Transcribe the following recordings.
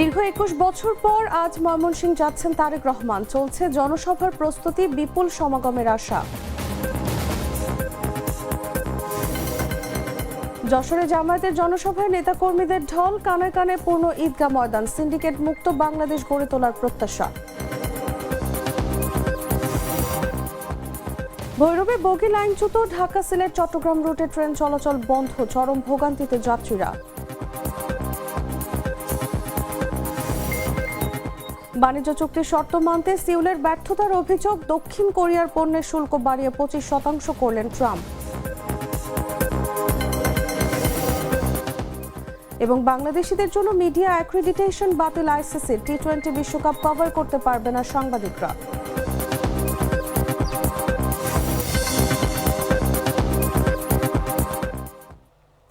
দীর্ঘ একুশ বছর পর আজ ময়মনসিংহ যাচ্ছেন তারেক রহমান। চলছে জনসভার প্রস্তুতি, বিপুল সমাগমের আশা। যশোরে জামায়াতের জনসভায় নেতাকর্মীদের ঢল, কানে কানে পূর্ণ ঈদগাহ ময়দান, সিন্ডিকেট মুক্ত বাংলাদেশ গড়ে তোলার প্রত্যাশা। ভৈরবে বগি লাইনচ্যুত ঢাকা সিলেট চট্টগ্রাম রুটে ট্রেন চলাচল বন্ধ, চরম ভোগান্তিতে যাত্রীরা। বাণিজ্য চুক্তির শর্ত মানতে সিউলের ব্যর্থতার অভিযোগ দক্ষিণ কোরিয়ার পণ্যের শুল্ক বাড়িয়ে পঁচিশ শতাংশ করলেন ট্রাম্প। এবং বাংলাদেশিদের জন্য মিডিয়া অ্যাক্রিডিটেশন বাতিল আইসিসি টি টোয়েন্টি বিশ্বকাপ কভার করতে পারবে না সাংবাদিকরা।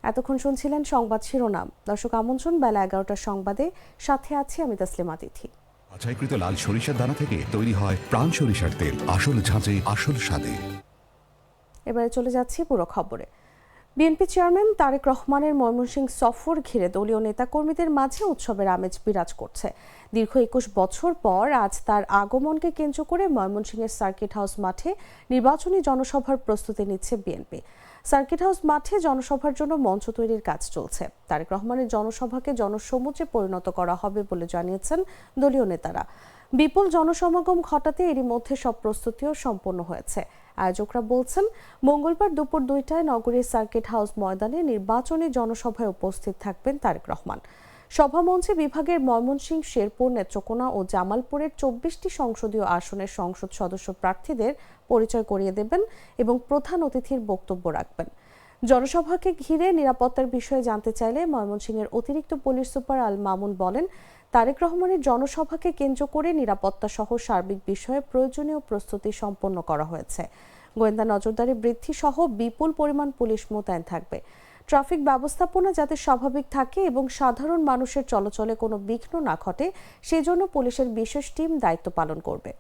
এতক্ষণ শুনছিলেন সংবাদ শিরোনাম। দর্শক আমন্ত্রণ, বেলা এগারোটার সংবাদে সাথে আছি আমি তাসলিমা তিথি। বাছাইকৃত লাল সরিষার দানা থেকে তৈরি হয় প্রাণ সরিষার তেল। আসল ঝাঁঝে, আসল স্বাদে। এবারে চলে যাচ্ছি পুরো খবরে। বিএনপি চেয়ারম্যান তারেক রহমানের ময়মনসিংহ সফর ঘিরে দলীয় নেতাকর্মীদের মাঝে উৎসবের আমেজ বিরাজ করছে। দীর্ঘ একুশ বছর পর আজ তার আগমনকে কেন্দ্র করে ময়মনসিংহের সার্কিট হাউস মাঠে নির্বাচনী জনসভার প্রস্তুতি নিচ্ছে বিএনপি। সার্কিট হাউস মাঠে জনসভার জন্য মঞ্চ তৈরির কাজ চলছে। তারেক রহমানের জনসভাকে জনসমুচে পরিণত করা হবে বলে জানিয়েছেন দলীয় নেতারা। বিপুল জনসমাগম ঘটাতে এরই মধ্যে সব প্রস্তুতিও সম্পন্ন হয়েছে। আয়োজকরা বলছেন, মঙ্গলবার দুপুর দুইটায় নগরীর সার্কিট হাউস ময়দানে নির্বাচনী জনসভায় উপস্থিত থাকবেন তারেক রহমান। সভামঞ্চে বিভাগের ময়মনসিংহ, শেরপুর, নেত্রকোনা ও জামালপুরের চব্বিশটি সংসদীয় আসনের সংসদ সদস্য প্রার্থীদের পরিচয় করিয়ে দেবেন এবং প্রধান অতিথির বক্তব্য রাখবেন। জনসভাকে ঘিরে নিরাপত্তার বিষয়ে জানতে চাইলে ময়মনসিংহের অতিরিক্ত পুলিশ সুপার আল মামুন বলেন, তারেক রহমানের জনসভাকে কেন্দ্র করে নিরাপত্তা সহ সার্বিক বিষয়ে প্রয়োজনীয় প্রস্তুতি সম্পন্ন করা হয়েছে। গোয়েন্দা নজরদারি বৃদ্ধি সহ বিপুল পরিমাণ পুলিশ মোতায়েন থাকবে। ট্রাফিক ব্যবস্থাপনা যাতে স্বাভাবিক থাকে এবং সাধারণ মানুষের চলাচলে কোনো বিঘ্ন না ঘটে, সেজন্য পুলিশের বিশেষ টিম দায়িত্ব পালন করবে।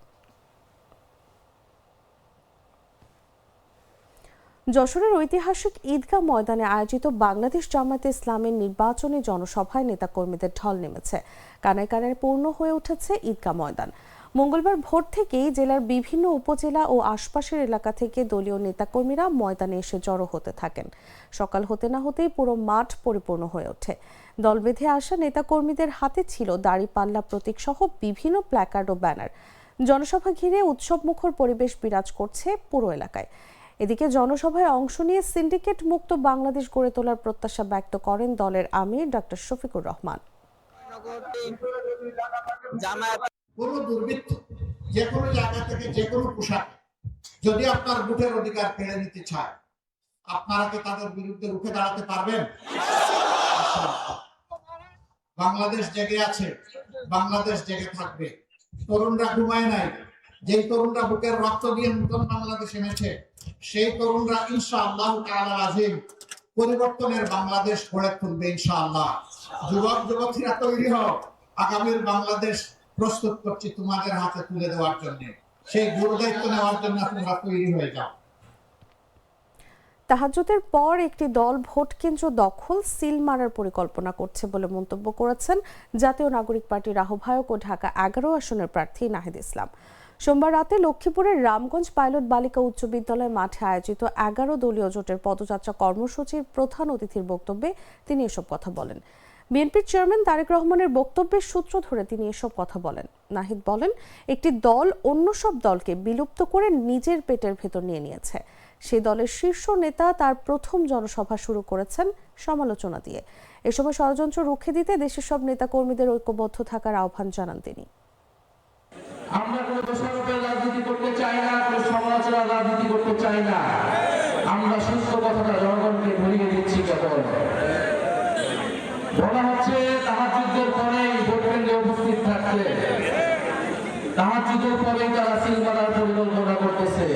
যশোরের ঐতিহাসিক ঈদগাহ ময়দানে আয়োজিত বাংলাদেশ জামায়াতে ইসলামের নির্বাচনী জনসভায় নেতাকর্মীদের ঢল নেমেছে। কানায় কানায় পূর্ণ হয়ে উঠেছে ঈদগাহ ময়দান। মঙ্গলবার ভোর থেকেই জেলার বিভিন্ন উপজেলা ও আশপাশের এলাকা থেকে দলীয় নেতাকর্মীরা ময়দানে এসে জড়ো হতে থাকেন। সকাল হতে না হতেই পুরো মাঠ পরিপূর্ণ হয়ে ওঠে। দল বেঁধে আসা নেতাকর্মীদের হাতে ছিল দাড়িপাল্লা প্রতীক সহ বিভিন্ন প্ল্যাকার্ড ও ব্যানার। জনসভা ঘিরে উৎসব মুখর পরিবেশ বিরাজ করছে পুরো এলাকায়। এদিকে জনসভায় অংশ নিয়ে সিন্ডিকেট মুক্ত বাংলাদেশ গড়ে তোলার প্রত্যাশা ব্যক্ত করেন দলের আমির ডক্টর শফিকুর রহমান। কোন দুর্বৃত্ত, যে কোনো জায়গা থেকে যে কোনো পোশাক, যদি আপনার বুটের অধিকার কেড়ে নিতে চায়, আপনারা কি তাদের বিরুদ্ধে রুখে দাঁড়াতে পারবেন? বাংলাদেশ জেগে আছে, বাংলাদেশ জেগে থাকবে। তরুণরা ঘুমায় নাই, যেই তরুণরা বুকের রক্ত দিয়ে নতুন বাংলাদেশ এনেছে, সেই তরুণরা ইনশা আল্লাহ আজিম, পরিবর্তনের বাংলাদেশ গড়ে তুলবে ইনশাআল্লাহ। যুবক যুবতীরা তৈরি হোক আগামীর বাংলাদেশ প্রস্তুত করছি তোমাদের হাতে তুলে দেওয়ার জন্য। সেই গুরু দায়িত্ব নেওয়ার জন্য তোমরা তৈরি হয়ে যাও। তাহাজুদের পর একটি দল ভোট কেন্দ্র দখল সিল মারার পরিকল্পনা করছে বলে মন্তব্য করেছেন জাতীয় নাগরিক পার্টির আহ্বায়ক ও ঢাকা এগারো আসনের প্রার্থী নাহিদ ইসলাম। সোমবার রাতে লক্ষ্মীপুরের রামগঞ্জ পাইলট বালিকা উচ্চ বিদ্যালয় মাঠে আয়োজিত এগারো দলীয় জোটের পদযাত্রা কর্মসূচির প্রধান অতিথির বক্তব্যে তিনি এসব কথা বলেন। বিএনপির চেয়ারম্যান তারেক রহমানের বক্তব্যের সূত্র ধরে তিনি এসব কথা বলেন। নাহিদ বলেন, একটি দল অন্য সব দলকে বিলুপ্ত করে নিজের পেটের ভেতর নিয়ে নিয়েছে। সেই দলের শীর্ষ নেতা তার প্রথম জনসভা শুরু করেছেন সমালোচনা দিয়ে। এ সময় ষড়যন্ত্র রুখে দিতে দেশের সব নেতাকর্মীদের ঐক্যবদ্ধ থাকার আহ্বান জানান তিনি। আমরা কোনো দোষারোপের রাজনীতি করতে চাই না, কোনো সমালোচনার রাজনীতি করতে চাই না আমরা সুস্থ কথাটা জনগণকে ভরিয়ে দিচ্ছি কেবল বলা হচ্ছে তাহার যুদ্ধের পরেই ভোট কেন্দ্রে উপস্থিত থাকতে তাহার যুদ্ধের পরেই তারা সিলমারার পরিকল্পনা করতেছে।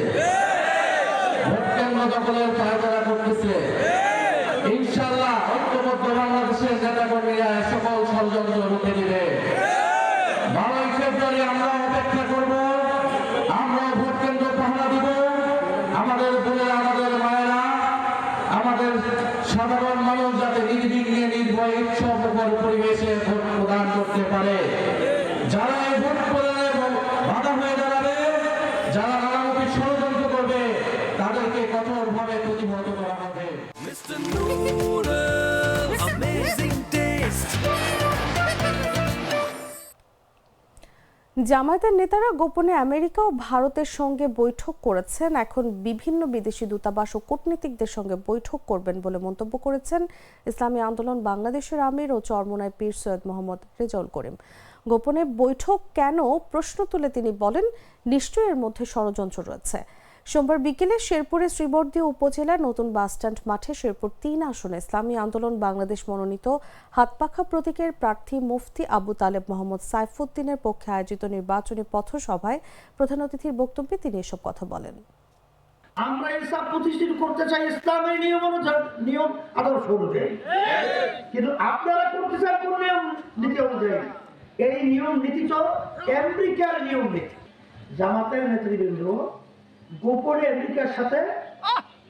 অপেক্ষা করব। আমরা ভোট কেন্দ্র দিব। আমাদের বোনেরা, আমাদের মায়েরা, আমাদের সাধারণ মানুষ যাতে নির্বিঘ্নে নির্ভয়ে উৎসব পরিবেশে ভোট প্রদান করতে পারে। জামায়াতের নেতারা গোপনে আমেরিকা ও ভারতের সঙ্গে বৈঠক করেছেন। এখন বিভিন্ন বিদেশি দূতাবাস ও কূটনীতিকদের সঙ্গে বৈঠক করবেন বলে মন্তব্য করেছেন ইসলামী আন্দোলন, বাংলাদেশের আমির ও চরমনায় পীর সৈয়দ মোহাম্মদ রেজাউল করিম। গোপনে বৈঠক কেন? প্রশ্ন তুলে তিনি বলেন, নিশ্চয়ই এর মধ্যে ষড়যন্ত্র রয়েছে। সোমবার বিকেলে শেরপুরের শ্রীবর্দী উপজেলার নতুন বাসস্ট্যান্ড মাঠে শেরপুর তিন আসনে ইসলামী আন্দোলন বাংলাদেশ মনোনীত হাতপাখা প্রতীকের প্রার্থী মুফতি আবু তালেব মোহাম্মদ সাইফুদ্দিনের পক্ষে আয়োজিত নির্বাচনী পথসভায় প্রধান অতিথির বক্তব্যে তিনি এসব কথা বলেন। আমরা ইসলাম প্রতিষ্ঠিত করতে চাই ইসলামের নিয়ম অনুযায়ী, নিয়ম আদর্শ অনুযায়ী। কিন্তু আপনারা করতে চান কোন নিয়ম, নীতি অনুযায়ী? এই নিয়ম নীতি তো আমেরিকার নিয়ম নীতি। জামাতের নেতৃবৃন্দ গোপনে আমেরিকার সাথে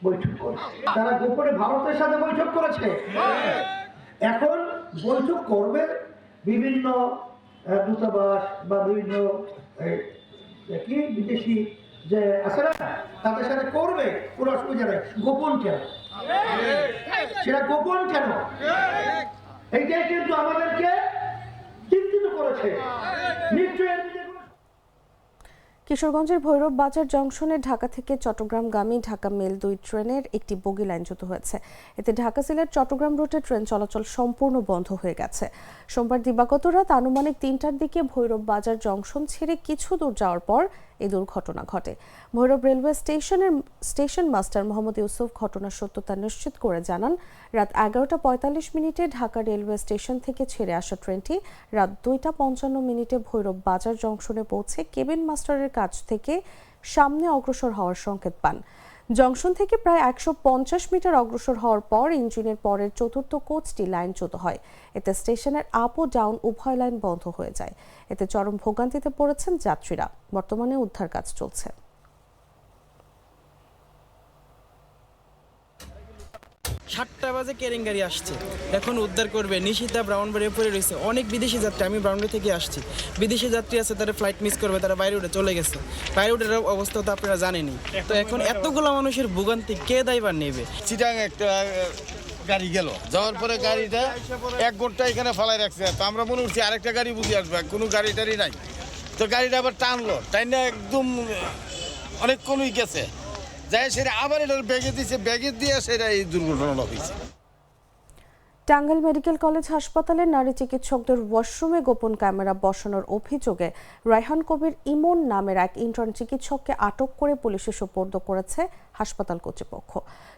বৈঠক করেছে। তারা গোপনে ভারতের সাথে বৈঠক করেছে। এখন বৈঠক করবে বিভিন্ন দূতাবাস বা বিভিন্ন কি, বিদেশি যে আছে না তাদের সাথে করবে কোনো অসুবিধা নেই গোপন কেন? সেটা গোপন কেন? এইটাই কিন্তু আমাদেরকে চিন্তিত করেছে। নিশ্চয়ই কিশোরগঞ্জের ভৈরব বাজার জংশনে ঢাকা থেকে চট্টগ্রামগামী ঢাকা মেল দুই ট্রেনের একটি বগি লাইনচ্যুত হয়েছে। এতে ঢাকা সিলেট চট্টগ্রাম রুটে ট্রেন চলাচল সম্পূর্ণ বন্ধ হয়ে গেছে। সোমবার দিবাগত রাত আনুমানিক তিনটার দিকে ভৈরব বাজার জংশন ছেড়ে কিছু দূর যাওয়ার পর এই দুর্ঘটনা ঘটে। ভৈরব রেলওয়ে স্টেশনের, স্টেশন মাস্টার মোহাম্মদ ইউসুফ ঘটনার সত্যতা নিশ্চিত করে জানান, রাত এগারোটা পঁয়তাল্লিশ মিনিটে ঢাকা রেলওয়ে স্টেশন থেকে ছেড়ে আসা ট্রেনটি রাত দুইটা পঞ্চান্ন মিনিটে ভৈরব বাজার জংশনে পৌঁছে কেবিন মাস্টারের কাছ থেকে সামনে অগ্রসর হওয়ার সংকেত পান। জংশন থেকে প্রায় একশো পঞ্চাশ মিটার অগ্রসর হওয়ার পর ইঞ্জিনের পরের চতুর্থ কোচটি লাইনচ্যুত হয়। এতে স্টেশনের আপ ও ডাউন উভয় লাইন বন্ধ হয়ে যায়। এতে চরম ভোগান্তিতে পড়েছেন যাত্রীরা। বর্তমানে উদ্ধার কাজ চলছে। সাতটা বাজে কেরিং গাড়ি আসছে। এখন উদ্ধার করবে নিশিতা ব্রাউনবাড়ি পরে রয়েছে। অনেক বিদেশি যাত্রী, আমি ব্রাউনবাড়ি থেকে আসছি। বিদেশি যাত্রী আছে, তারা ফ্লাইট মিস করবে, তারা বাইরে উঠে চলে গেছে। বাইরে উঠে অবস্থা তো আপনারা জানেনই। তো এখন এতগুলো মানুষের ভোগান্তি কে দায়বার নেবে? চিটাং একটা গাড়ি গেল। যাওয়ার পরে গাড়িটা এক ঘণ্টা এখানে ফালাই রাখছে। তো আমরা মনে করছি আরেকটা গাড়ি বুঝে আসবে কোনো গাড়ি টাড়ি নাই। তো গাড়িটা আবার টানলো। টাইনা একদম অনেকক্ষণই গেছে। যাই সেটা আবার ব্যাগে দিয়েছে ব্যাগে দিয়ে সেটা এই দুর্ঘটনাটা হয়েছে টাঙ্গাইল মেডিকেল কলেজ হাসপাতালে নারী চিকিৎসকদের ওয়াশরুমে গোপন ক্যামেরা বসানোর অভিযোগে রায়হান কবির ইমন নামের এক ইন্টার্ন চিকিৎসককে আটক করে পুলিশে সোপর্দ করেছে হাসপাতাল কর্তৃপক্ষ।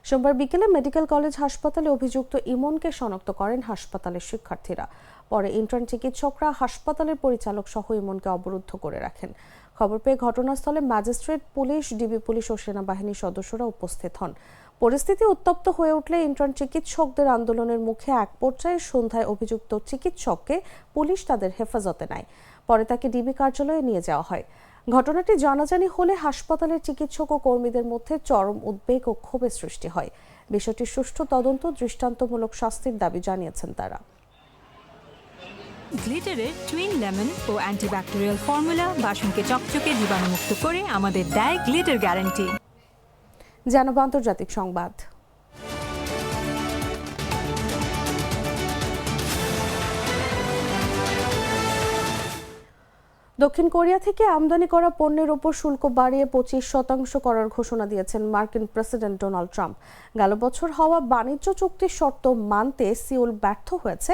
সোমবার বিকেলে মেডিকেল কলেজ হাসপাতালে অভিযুক্ত ইমনকে শনাক্ত করেন হাসপাতালের শিক্ষার্থীরা। পরে ইন্টার্ন চিকিৎসকরা হাসপাতালের পরিচালক সহ ইমনকে অবরুদ্ধ করে রাখেন। খবর পেয়ে ঘটনাস্থলে ম্যাজিস্ট্রেট, পুলিশ, ডিবি পুলিশ ও সেনাবাহিনীর সদস্যরা উপস্থিত হন। পরিস্থিতি উত্তপ্ত হয়ে উঠলে ইন্টার্ন চিকিৎসকদের আন্দোলনের মুখে এক পর্যায়ে সন্ধ্যায় অভিযুক্ত চিকিৎসককে পুলিশ তাদের হেফাজতে নেয়। পরে তাকে ডিবি কার্যালয়ে নিয়ে যাওয়া হয়। ঘটনাটি জানাজানি হলে হাসপাতালের চিকিৎসক ও কর্মীদের মধ্যে চরম উদ্বেগ ও ক্ষোভের সৃষ্টি হয়। বিষয়টির সুষ্ঠু তদন্ত দৃষ্টান্তমূলক শাস্তির দাবি জানিয়েছেন তারা। গ্লিটারের টুইন লেমন ও অ্যান্টিব্যাকটেরিয়াল ফর্মুলা বাসনকে চকচকে জীবাণুমুক্ত করে আমাদের দেয় গ্লিটার গ্যারান্টি জানব আন্তর্জাতিক সংবাদ। দক্ষিণ কোরিয়া থেকে আমদানি করা পণ্যের ওপর শুল্ক বাড়িয়ে পঁচিশ শতাংশ করার ঘোষণা দিয়েছেন মার্কিন প্রেসিডেন্ট ডোনাল্ড ট্রাম্প। গেল বছর হওয়া বাণিজ্য চুক্তির শর্ত মানতে সিউল ব্যর্থ হয়েছে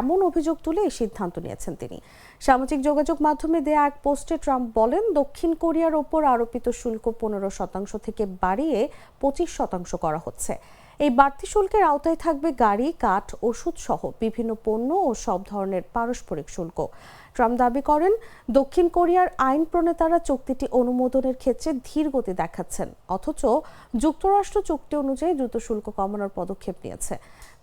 এমন অভিযোগ তুলে এই সিদ্ধান্ত নিয়েছেন তিনি। সামাজিক যোগাযোগ মাধ্যমে দেয়া এক পোস্টে ট্রাম্প বলেন, দক্ষিণ কোরিয়ার ওপর আরোপিত শুল্ক পনেরো শতাংশ থেকে বাড়িয়ে পঁচিশ শতাংশ করা হচ্ছে। এই বাড়তি শুল্কের আওতায় থাকবে গাড়ি, কাঠ, ওষুধ সহ বিভিন্ন পণ্য ও সব ধরনের পারস্পরিক শুল্ক। ট্রাম্প দাবি করেন, দক্ষিণ কোরিয়ার আইন প্রণেতারা চুক্তিটি অনুমোদনের ক্ষেত্রে ধীর গতি দেখাচ্ছেন, অথচ যুক্তরাষ্ট্র চুক্তি অনুযায়ী দ্রুত শুল্ক কমানোর পদক্ষেপ নিয়েছে।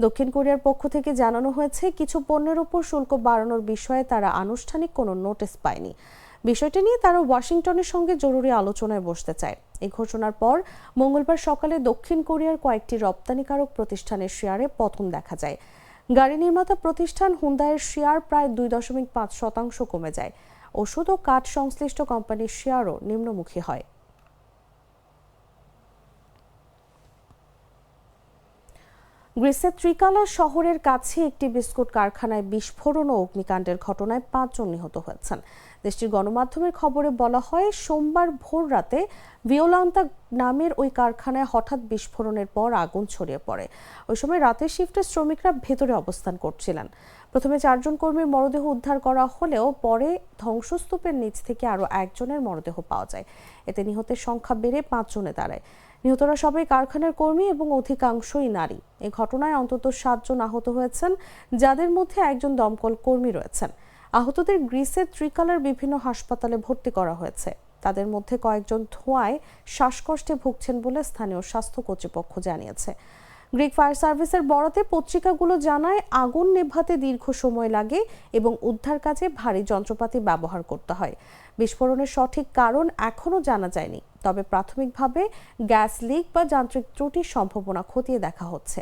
দক্ষিণ কোরিয়ার পক্ষ থেকে জানানো হয়েছে, কিছু পণ্যের উপর শুল্ক বাড়ানোর বিষয়ে তারা আনুষ্ঠানিক কোনো নোটিশ পায়নি। বিষয়টি নিয়ে তারা ওয়াশিংটনের সঙ্গে জরুরি আলোচনায় বসতে চায়। এই ঘোষণার পর মঙ্গলবার সকালে দক্ষিণ কোরিয়ার কয়েকটি রপ্তানিকারক প্রতিষ্ঠানের শেয়ারে পতন দেখা যায়। গাড়ি নির্মাতা প্রতিষ্ঠান হুন্দাইয়ের শেয়ার প্রায় দুই দশমিক পাঁচ শতাংশ কমে যায়। ওষুধ ও কাঠ সংশ্লিষ্ট কোম্পানির শেয়ারও নিম্নমুখী হয়। গ্রিসের ত্রিকালা শহরের কাছে একটি বিস্কুট কারখানায় বিস্ফোরণ ও অগ্নিকাণ্ডের ঘটনায় পাঁচজন নিহত হয়েছেন। দেশটির গণমাধ্যমের খবরে বলা হয়, সোমবার ভোর রাতে ভিওলান্তা নামের ওই কারখানায় হঠাৎ বিস্ফোরণের পর আগুন ছড়িয়ে পড়ে। ওই সময় রাতের শিফটে শ্রমিকরা ভেতরে অবস্থান করছিলেন। প্রথমে চারজন কর্মীর মরদেহ উদ্ধার করা হলেও পরে ধ্বংসস্তূপের নিচ থেকে আরও একজনের মরদেহ পাওয়া যায়। এতে নিহতের সংখ্যা বেড়ে পাঁচজনে দাঁড়ায়। নিহতরা সবাই কারখানার কর্মী এবং অধিকাংশই নারী। এ ঘটনায় অন্তত সাতজন আহত হয়েছেন, যাদের মধ্যে একজন দমকল কর্মী রয়েছেন। আহতদের গ্রিসের ত্রিকালার বিভিন্ন হাসপাতালে ভর্তি করা হয়েছে। তাদের মধ্যে কয়েকজন ধোঁয়ায় শ্বাসকষ্টে ভুগছেন বলে স্থানীয় স্বাস্থ্য কর্তৃপক্ষ জানিয়েছে। গ্রিক ফায়ার সার্ভিসের বরাতে পত্রিকাগুলো জানায়, আগুন নেভাতে দীর্ঘ সময় লাগে এবং উদ্ধার কাজে ভারী যন্ত্রপাতি ব্যবহার করতে হয়। বিস্ফোরণের সঠিক কারণ এখনও জানা যায়নি, তবে প্রাথমিকভাবে গ্যাস লিক বা যান্ত্রিক ত্রুটির সম্ভাবনা খতিয়ে দেখা হচ্ছে।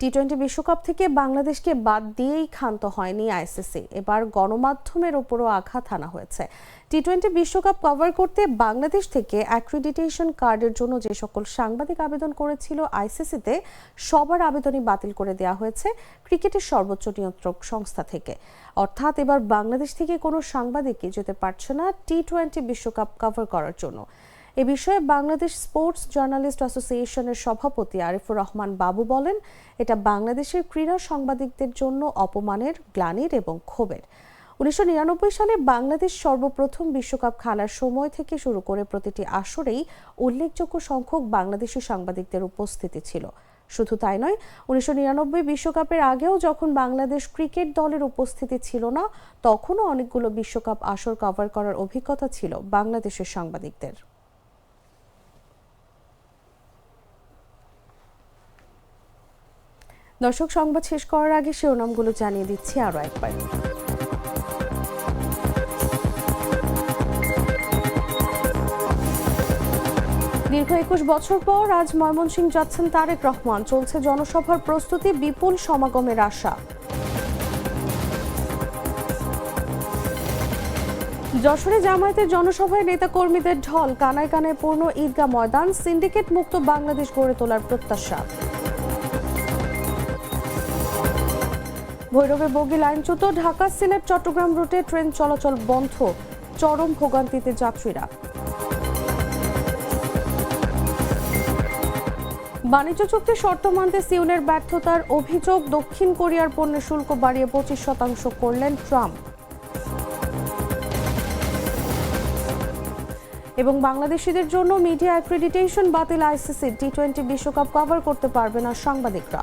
টি টোয়েন্টি বিশ্বকাপ থেকে বাংলাদেশকে বাদ দিয়েই ক্ষান্ত হয়নি আইসিসি এবার গণমাধ্যমের ওপরও আঘাত হানা হয়েছে। টি টোয়েন্টি বিশ্বকাপ কভার করতে বাংলাদেশ থেকে অ্যাক্রিডিটেশন কার্ডের জন্য যে সকল সাংবাদিক আবেদন করেছিল আইসিসিতে সবার আবেদনই বাতিল করে দেওয়া হয়েছে ক্রিকেটের সর্বোচ্চ নিয়ন্ত্রক সংস্থা থেকে। অর্থাৎ এবার বাংলাদেশ থেকে কোনো সাংবাদিকই যেতে পারছে না টি টোয়েন্টি বিশ্বকাপ কভার করার জন্য। এ বিষয়ে বাংলাদেশ স্পোর্টস জার্নালিস্ট অ্যাসোসিয়েশনের সভাপতি আরিফুর রহমান বাবু বলেন, এটা বাংলাদেশের ক্রীড়া সাংবাদিকদের জন্য অপমানের, গ্লানির এবং ক্ষোভের। উনিশশো নিরানব্বই সালে বাংলাদেশ সর্বপ্রথম বিশ্বকাপ খেলার সময় থেকে শুরু করে প্রতিটি আসরেই উল্লেখযোগ্য সংখ্যক বাংলাদেশি সাংবাদিকদের উপস্থিতি ছিল। শুধু তাই নয়, উনিশশো বিশ্বকাপের আগেও যখন বাংলাদেশ ক্রিকেট দলের উপস্থিতি ছিল না, তখনও অনেকগুলো বিশ্বকাপ আসর কভার করার অভিজ্ঞতা ছিল বাংলাদেশের সাংবাদিকদের। দর্শক, সংবাদ শেষ করার আগে শিরোনামগুলো জানিয়ে দিচ্ছি আরও একবার। দীর্ঘ একুশ বছর পর আজ ময়মনসিংহ যাচ্ছেন তারেক রহমান। চলছে জনসভার প্রস্তুতি, বিপুল সমাগমের আশা। যশোরে জামায়াতের জনসভায় নেতাকর্মীদের ঢল, কানায় কানায় পূর্ণ ঈদগাহ ময়দান, সিন্ডিকেট মুক্ত বাংলাদেশ গড়ে তোলার প্রত্যাশা। ভৈরবে বগি লাইনচ্যুত ঢাকা সিলেট, চট্টগ্রাম রুটে ট্রেন চলাচল বন্ধ, চরম ভোগান্তিতে যাত্রীরা। বাণিজ্য চুক্তি শর্ত মানতে সিউলের ব্যর্থতার অভিযোগ, দক্ষিণ কোরিয়ার পণ্যের শুল্ক বাড়িয়ে পঁচিশ শতাংশ করলেন ট্রাম্প। এবং বাংলাদেশিদের জন্য মিডিয়া অ্যাক্রেডিটেশন বাতিল আইসিসি টি টোয়েন্টি বিশ্বকাপ কভার করতে পারবে না সাংবাদিকরা।